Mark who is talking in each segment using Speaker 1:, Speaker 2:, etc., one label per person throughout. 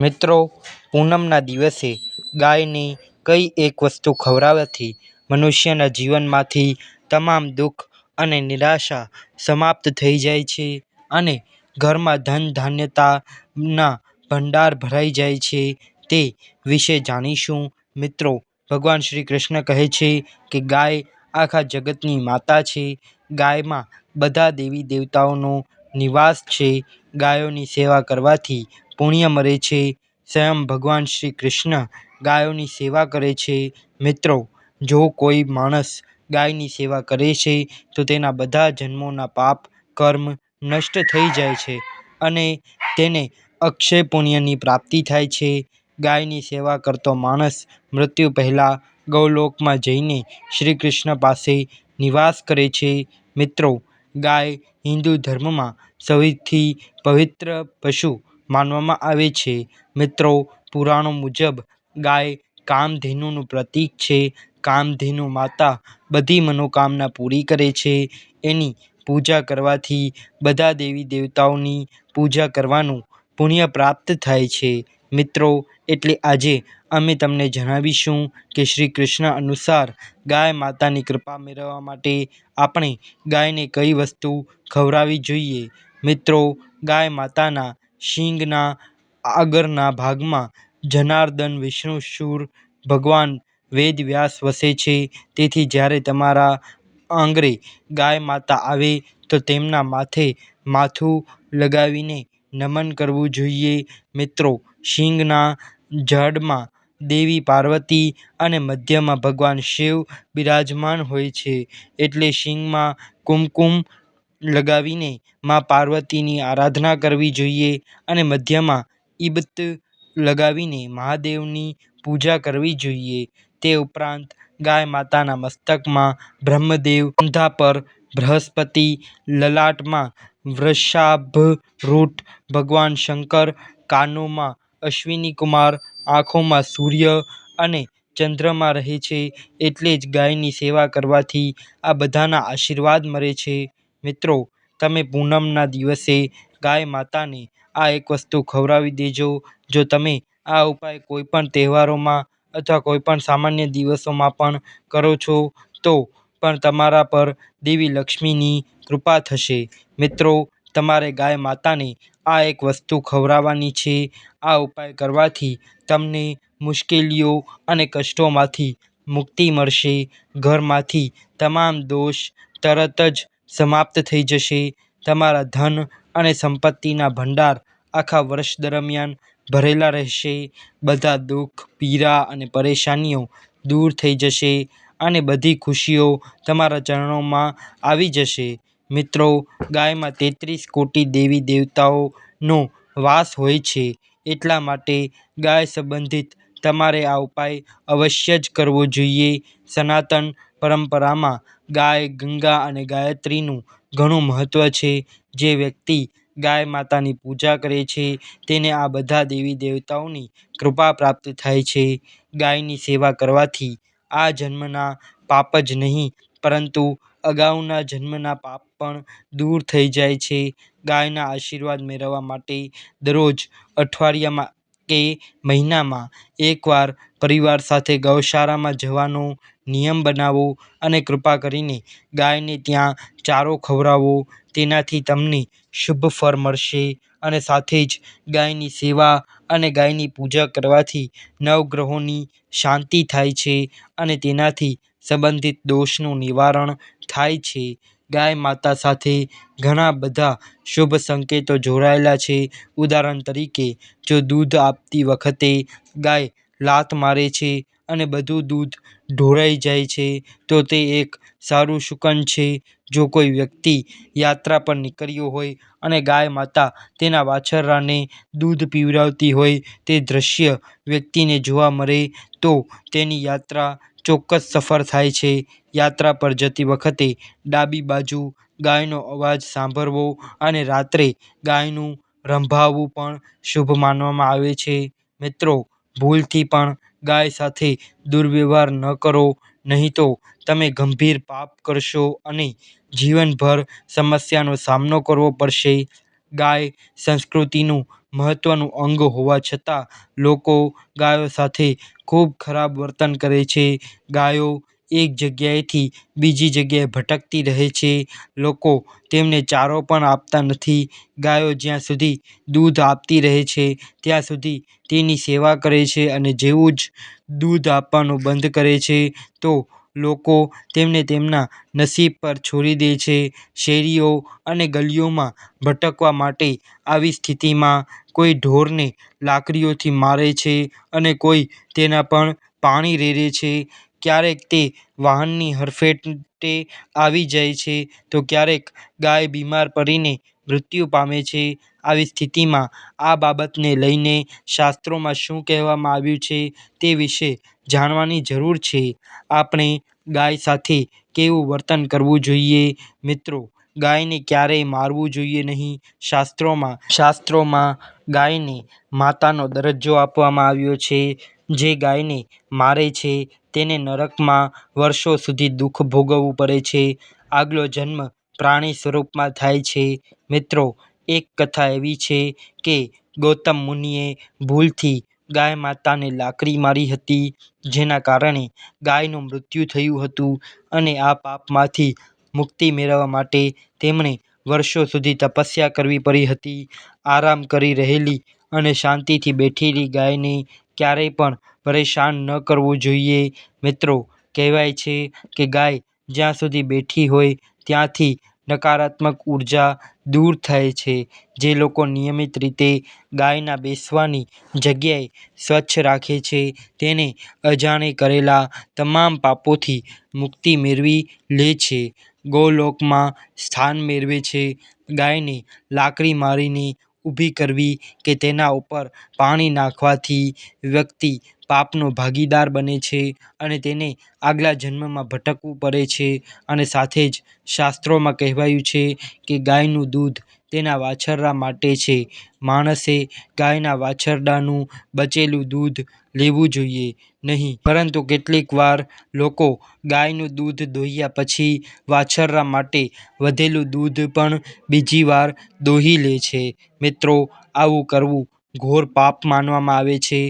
Speaker 1: મિત્રો, પૂનમના દિવસે ગાયને કઈ એક વસ્તુ ખવડાવવાથી મનુષ્યના જીવનમાંથી તમામ દુઃખ અને નિરાશા સમાપ્ત થઈ જાય છે અને ઘરમાં ધન ધાન્યતાના ભંડાર ભરાઈ જાય છે તે વિશે જાણીશું. મિત્રો, ભગવાન શ્રી કૃષ્ણ કહે છે કે ગાય આખા જગતની માતા છે. ગાયમાં બધા દેવી દેવતાઓનો નિવાસ છે. ગાયોની સેવા કરવાથી પુણ્ય મળે છે. સ્વયં ભગવાન શ્રી કૃષ્ણ ગાયોની સેવા કરે છે. મિત્રો, જો કોઈ માણસ ગાયની સેવા કરે છે, તો તેના બધા જન્મોના પાપ, કર્મ નષ્ટ થઈ જાય છે અને તેને અક્ષય પુણ્યની પ્રાપ્તિ થાય છે. ગાયની સેવા કરતો માણસ મૃત્યુ પહેલાં ગૌલોકમાં જઈને શ્રી કૃષ્ણ પાસે નિવાસ કરે છે. મિત્રો, ગાય હિન્દુ ધર્મમાં સૌથી પવિત્ર પશુ માનવામાં આવે છે. મિત્રો, પુરાણો મુજબ ગાય કામધેનુનું પ્રતીક છે. કામધેનુ માતા બધી મનોકામના પૂરી કરે છે. એની પૂજા કરવાથી બધા દેવી દેવતાઓની પૂજા કરવાનું પુણ્ય પ્રાપ્ત થાય છે. મિત્રો, એટલે આજે અમે તમને જણાવીશું કે શ્રી કૃષ્ણ અનુસાર ગાય માતાની કૃપા મેળવવા માટે આપણે ગાયને કઈ વસ્તુ ખવડાવવી જોઈએ. મિત્રો, ગાય માતાના શીંગના આગળના ભાગમાં જનાર્દન, વિષ્ણુ, શૂર, ભગવાન, વેદ, વ્યાસ વસે છે. તેથી જ્યારે તમારા આંગણે ગાય માતા આવે, તો તેમના માથે માથું લગાવીને નમન કરવું જોઈએ. મિત્રો, શીંગના ઝાડમાં દેવી પાર્વતી અને મધ્યમાં ભગવાન શિવ બિરાજમાન હોય છે. એટલે શીંગમાં કુમકુમ લગાવીને માં પાર્વતીની આરાધના કરવી જોઈએ અને મધ્યમાં ઈબત લગાવીને મહાદેવની પૂજા કરવી જોઈએ. તે ઉપરાંત ગાય માતાના મસ્તકમાં બ્રહ્મદેવ કંધા પર બૃહસ્પતિ લલાટમાં વૃષાભરૂઢ ભગવાન શંકર કાનોમાં અશ્વિનીકુમાર આંખોમાં સૂર્ય અને ચંદ્રમાં રહે છે એટલે જ ગાયની સેવા કરવાથી આ બધાના આશીર્વાદ મળે છે. મિત્રો, તમે પૂનમના દિવસે ગાય માતાને આ એક વસ્તુ ખવડાવી દેજો. જો તમે આ ઉપાય કોઈપણ તહેવારોમાં અથવા કોઈપણ સામાન્ય દિવસોમાં પણ કરો છો, તો પણ તમારા પર દેવી લક્ષ્મીની કૃપા થશે. મિત્રો, તમારે ગાય માતાને આ એક વસ્તુ ખવડાવવાની છે. આ ઉપાય કરવાથી તમને મુશ્કેલીઓ અને કષ્ટોમાંથી મુક્તિ મળશે. ઘરમાંથી તમામ દોષ તરત જ સમાપ્ત થઈ જશે. તમારા ધન અને સંપત્તિના ભંડાર આખા વર્ષ દરમિયાન ભરેલા રહેશે. બધા દુઃખ, પીડા અને પરેશાનીઓ દૂર થઈ જશે અને બધી ખુશીઓ તમારા ચરણોમાં આવી જશે. મિત્રો, ગાયમાં તેત્રીસ કોટી દેવી દેવતાઓનો વાસ હોય છે. એટલા માટે ગાય સંબંધિત તમારે આ ઉપાય અવશ્ય જ કરવો જોઈએ. સનાતન પરંપરામાં ગાય, ગંગા અને ગાયત્રીનું ઘણું મહત્ત્વ છે. જે વ્યક્તિ ગાય માતાની પૂજા કરે છે, તેને આ બધા દેવી દેવતાઓની કૃપા પ્રાપ્ત થાય છે. ગાયની સેવા કરવાથી આ જન્મના પાપ જ નહીં, પરંતુ અગાઉના જન્મના પાપ પણ દૂર થઈ જાય છે. ગાયના આશીર્વાદ મેળવવા માટે દરરોજ અઠવાડિયામાં કે મહિનામાં એકવાર પરિવાર સાથે ગૌશાળામાં જવાનો નિયમ બનાવો અને કૃપા કરીને ગાયને ત્યાં ચારો ખવડાવો. તેનાથી તમને શુભ ફળ મળશે અને સાથે જ ગાયની સેવા અને ગાયની પૂજા કરવાથી નવગ્રહોની શાંતિ થાય છે અને તેનાથી સંબંધિત દોષનું નિવારણ થાય છે. ગાય માતા સાથે ઘણા બધા શુભ સંકેતો જોડાયેલા છે. ઉદાહરણ તરીકે, જો દૂધ આપતી વખતે ગાય લાત મારે છે અને બધું દૂધ ઢોળાઈ જાય છે, તો તે એક સારું શુકન છે, જો કોઈ વ્યક્તિ યાત્રા પર નીકળ્યો હોય અને ગાય માતા તેના વાછરડાને દૂધ પીવડાવતી હોય, તે દૃશ્ય વ્યક્તિને જોવા મળે, તો તેની યાત્રા ચોક્કસ સફળ થાય છે. યાત્રા પર જતી વખતે ડાબી બાજુ ગાયનો અવાજ સાંભળવો અને રાત્રે ગાયનું રંભાવવું પણ શુભ માનવામાં આવે છે. મિત્રો, ભૂલથી પણ ગાય સાથે દુર્વ્યવહાર ન કરો, નહીં તો તમે ગંભીર પાપ કરશો અને જીવનભર સમસ્યાનો સામનો કરવો પડશે ગાય સંસ્કૃતિનું મહત્વનું અંગ હોવા છતાં લોકો ગાયો સાથે ખૂબ ખરાબ વર્તન કરે છે. ગાયો એક જગ્યાએથી બીજી જગ્યાએ ભટકતી રહે છે. લોકો તેમને ચારો પણ આપતા નથી. ગાયો જ્યાં સુધી દૂધ આપતી રહે છે, ત્યાં સુધી તેની સેવા કરે છે અને જેવું જ દૂધ આપવાનું બંધ કરે છે, તો લોકો તેમને તેમના નસીબ પર છોડી દે છે. શેરીઓ અને ગલીઓમાં ભટકવા માટે આવી સ્થિતિમાં કોઈ ઢોરને લાકડીઓથી મારે છે અને કોઈ તેના પર પાણી રેડે છે. ક્યારેક તે વાહનની હડફેટે આવી જાય છે તો ક્યારેક ગાય બીમાર પડીને મૃત્યુ પામે છે. આવી સ્થિતિમાં આ બાબતને લઈને શાસ્ત્રોમાં શું કહેવામાં આવ્યું છે તે વિશે જાણવાની જરૂર છે. આપણે ગાય સાથે કેવું વર્તન કરવું જોઈએ? મિત્રો, ગાયને ક્યારેય મારવું જોઈએ નહીં. શાસ્ત્રોમાં શાસ્ત્રોમાં ગાયને માતાનો દરજ્જો આપવામાં આવ્યો છે. જે ગાયને મારે છે તેને નરકમાં વર્ષો સુધી દુઃખ ભોગવવું પડે છે. આગલો જન્મ પ્રાણી સ્વરૂપમાં થાય છે. મિત્રો, એક કથા એવી છે કે ગૌતમ મુનિએ ભૂલથી ગાય માતાને લાકડી મારી હતી જેના કારણે ગાયનું મૃત્યુ થયું હતું અને આ પાપમાંથી મુક્તિ મેળવવા માટે તેમણે વર્ષો સુધી તપસ્યા કરવી પડી હતી. આરામ કરી રહેલી અને શાંતિથી બેઠેલી ગાયને ક્યારેય પણ પરેશાન ન કરવું જોઈએ. મિત્રો, કહેવાય છે કે ગાય જ્યાં સુધી બેઠી હોય ત્યાંથી નકારાત્મક ઊર્જા દૂર થાય છે. જે લોકો નિયમિત રીતે ગાયના બેસવાની જગ્યાએ સ્વચ્છ રાખે છે તેને અજાણે કરેલા તમામ પાપોથી મુક્તિ મેળવી લે છે, ગૌલોકમાં સ્થાન મેળવે છે. ગાયને લાકડી મારીને ઊભી કરવી કે તેના ઉપર પાણી નાખવાથી વ્યક્તિ પાપનો ભાગીદાર બને છે અને તેને આગલા જન્મમાં ભટકવું પડે છે અને સાથે જ શાસ્ત્રોમાં કહેવાયું છે કે ગાયનું દૂધ તેના વાછરડા માટે છે. માણસે ગાયના વાછરડાનું બચેલું દૂધ લેવું જોઈએ નહીં પરંતુ કેટલીક વાર લોકો ગાયનું દૂધ દોહ્યા પછી વાછરડા માટે વધેલું દૂધ પણ બીજી વાર દોહી લે છે. મિત્રો, આવું કરવું ઘોર પાપ માનવામાં આવે છે.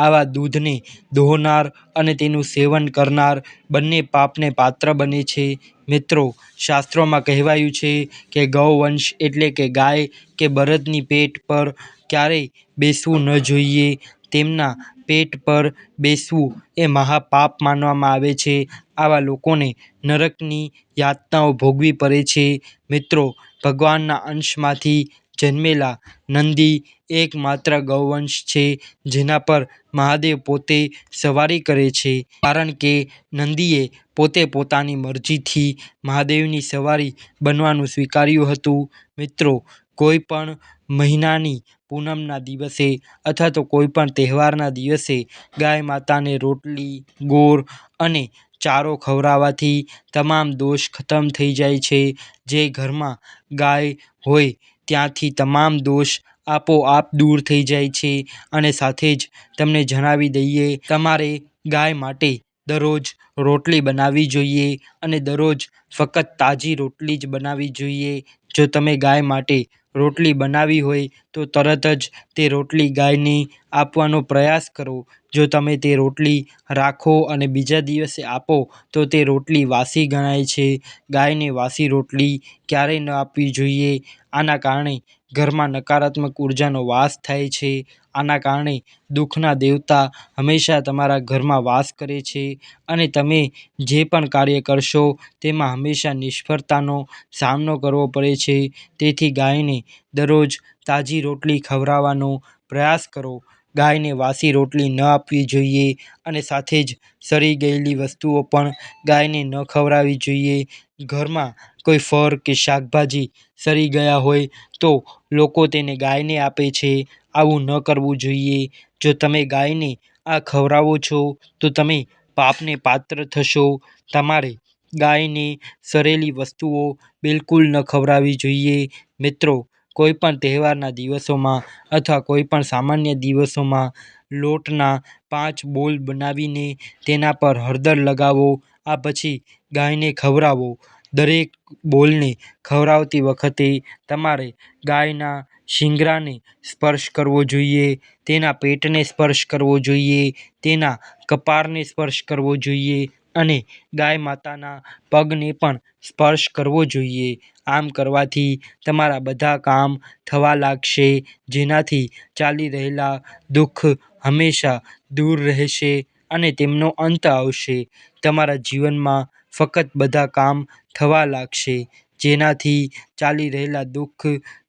Speaker 1: આવા દૂધને દોહનાર અને તેનું સેવન કરનાર બંને પાપને પાત્ર બને છે. મિત્રો, શાસ્ત્રોમાં કહેવાયું છે કે ગૌવંશ એટલે કે ગાય કે બળદની પેટ પર ક્યારેય બેસવું ન જોઈએ. તેમના પેટ પર બેસવું એ મહાપાપ માનવામાં આવે છે. આવા લોકોને નરકની યાતનાઓ ભોગવી પડે છે. મિત્રો, ભગવાનના અંશમાંથી જન્મેલા નંદી એકમાત્ર ગૌવંશ છે જેના પર મહાદેવ પોતે સવારી કરે છે. કારણ કે નંદીએ પોતે પોતાની મરજીથી મહાદેવની સવારી બનવાનું સ્વીકાર્યું હતું. મિત્રો, કોઈ પણ મહિનાની પૂનમના દિવસે અથવા તો કોઈ પણ તહેવારના દિવસે ગાય માતાને રોટલી, ગોળ અને ચારો ખવડાવવાથી તમામ દોષ ખતમ થઈ જાય છે. જે ઘરમાં ગાય હોય ત્યાંથી તમામ દોષ આપોઆપ દૂર થઈ જાય છે અને સાથે જ તમને જણાવી દઈએ, તમારે ગાય માટે દરરોજ રોટલી બનાવવી જોઈએ અને દરરોજ ફક્ત તાજી રોટલી જ બનાવવી જોઈએ. જો તમે ગાય માટે રોટલી બનાવી હોય, તો તરત જ તે રોટલી ગાયને આપવાનો પ્રયાસ કરો. જો તમે તે રોટલી રાખો અને બીજા દિવસે આપો, તો તે રોટલી વાસી ગણાય છે. ગાયને વાસી રોટલી ક્યારેય ન આપવી જોઈએ. આના કારણે ઘરમાં નકારાત્મક ઉર્જાનો વાસ થાય છે. આના કારણે દુઃખના દેવતા હંમેશા તમારા ઘરમાં વાસ કરે છે અને તમે જે પણ કાર્ય કરશો તેમાં હંમેશા નિષ્ફળતાનો સામનો કરવો પડે છે. તેથી ગાયને દરરોજ તાજી રોટલી ખવડાવવાનો પ્રયાસ કરો. ગાયને વાસી રોટલી ન આપવી જોઈએ અને સાથે જ સડી ગયેલી વસ્તુઓ પણ ગાયને ન ખવડાવવી જોઈએ. ઘરમાં કોઈ ફળ કે શાકભાજી સડી ગયા હોય તો લોકો તેને ગાયને આપે છે. આવું ન કરવું જોઈએ. જો તમે ગાયને આ ખવડાવો છો તો તમે પાપને પાત્ર થશો. તમારે ગાયને સડેલી વસ્તુઓ બિલકુલ ન ખવડાવવી જોઈએ. મિત્રો, કોઈ પણ તહેવારના દિવસોમાં અથવા કોઈ પણ સામાન્ય દિવસોમાં લોટના પાંચ બોલ બનાવીને તેના પર હળદર લગાવો, આ પછી ગાયને ખવડાવો. દરેક બોલને ખવડાવતી વખતે તમારે ગાયના શિંગડાને સ્પર્શ કરવો જોઈએ, તેના પેટને સ્પર્શ કરવો જોઈએ, તેના કપાળને સ્પર્શ કરવો જોઈએ અને ગાય માતાના પગને પણ સ્પર્શ કરવો જોઈએ. આમ કરવાથી તમારા બધા કામ થવા લાગશે, જેનાથી ચાલી રહેલા દુઃખ હંમેશા દૂર રહેશે અને તેમનો અંત આવશે. તમારા જીવનમાં ફક્ત બધા કામ થવા લાગશે, જેનાથી ચાલી રહેલા દુઃખ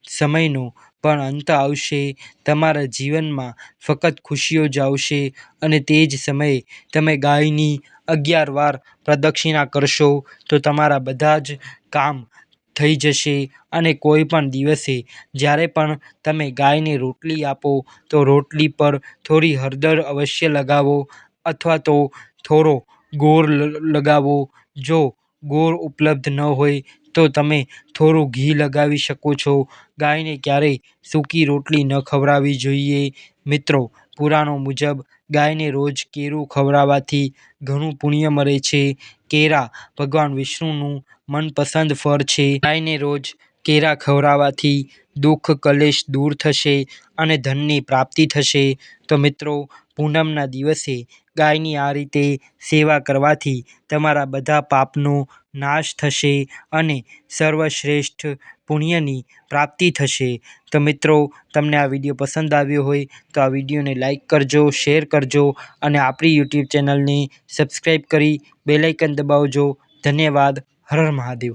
Speaker 1: સમયનો પણ અંત આવશે. તમારા જીવનમાં ફક્ત ખુશીઓ જ આવશે અને તે જ સમયે તમે ગાયની અગિયાર વાર પ્રદક્ષિણા કરશો તો તમારા બધા જ કામ થઈ જશે અને કોઈ પણ દિવસે જ્યારે પણ તમે ગાયને રોટલી આપો તો રોટલી પર થોડી હળદર અવશ્ય લગાવો અથવા તો થોડો ગોળ લગાવો. જો ગોળ ઉપલબ્ધ ન હોય તો તમે થોડું ઘી લગાવી શકો છો. ગાયને ક્યારેય સૂકી રોટલી ન ખવડાવવી જોઈએ. મિત્રો, પુરાણો મુજબ ગાયને રોજ કેરું ખવડાવવાથી ઘણું પુણ્ય મળે છે. કેરા ભગવાન વિષ્ણુનું મનપસંદ ફળ છે. ગાયને રોજ કેળા ખવડાવવાથી દુઃખ, કલેશ દૂર થશે અને ધનની પ્રાપ્તિ થશે. તો મિત્રો, પૂનમના દિવસે ગાયની આ રીતે સેવા કરવાથી તમારા બધા પાપનો નાશ થશે અને સર્વશ્રેષ્ઠ પુણ્યની પ્રાપ્તિ થશે. તો મિત્રો, તમને આ વીડિયો પસંદ આવ્યો હોય તો આ વિડીયોને લાઈક કરજો, શેર કરજો અને આપણી યુટ્યુબ ચેનલને સબસ્ક્રાઈબ કરી બેલાઇકન દબાવજો. ધન્યવાદ. હર હર મહાદેવ.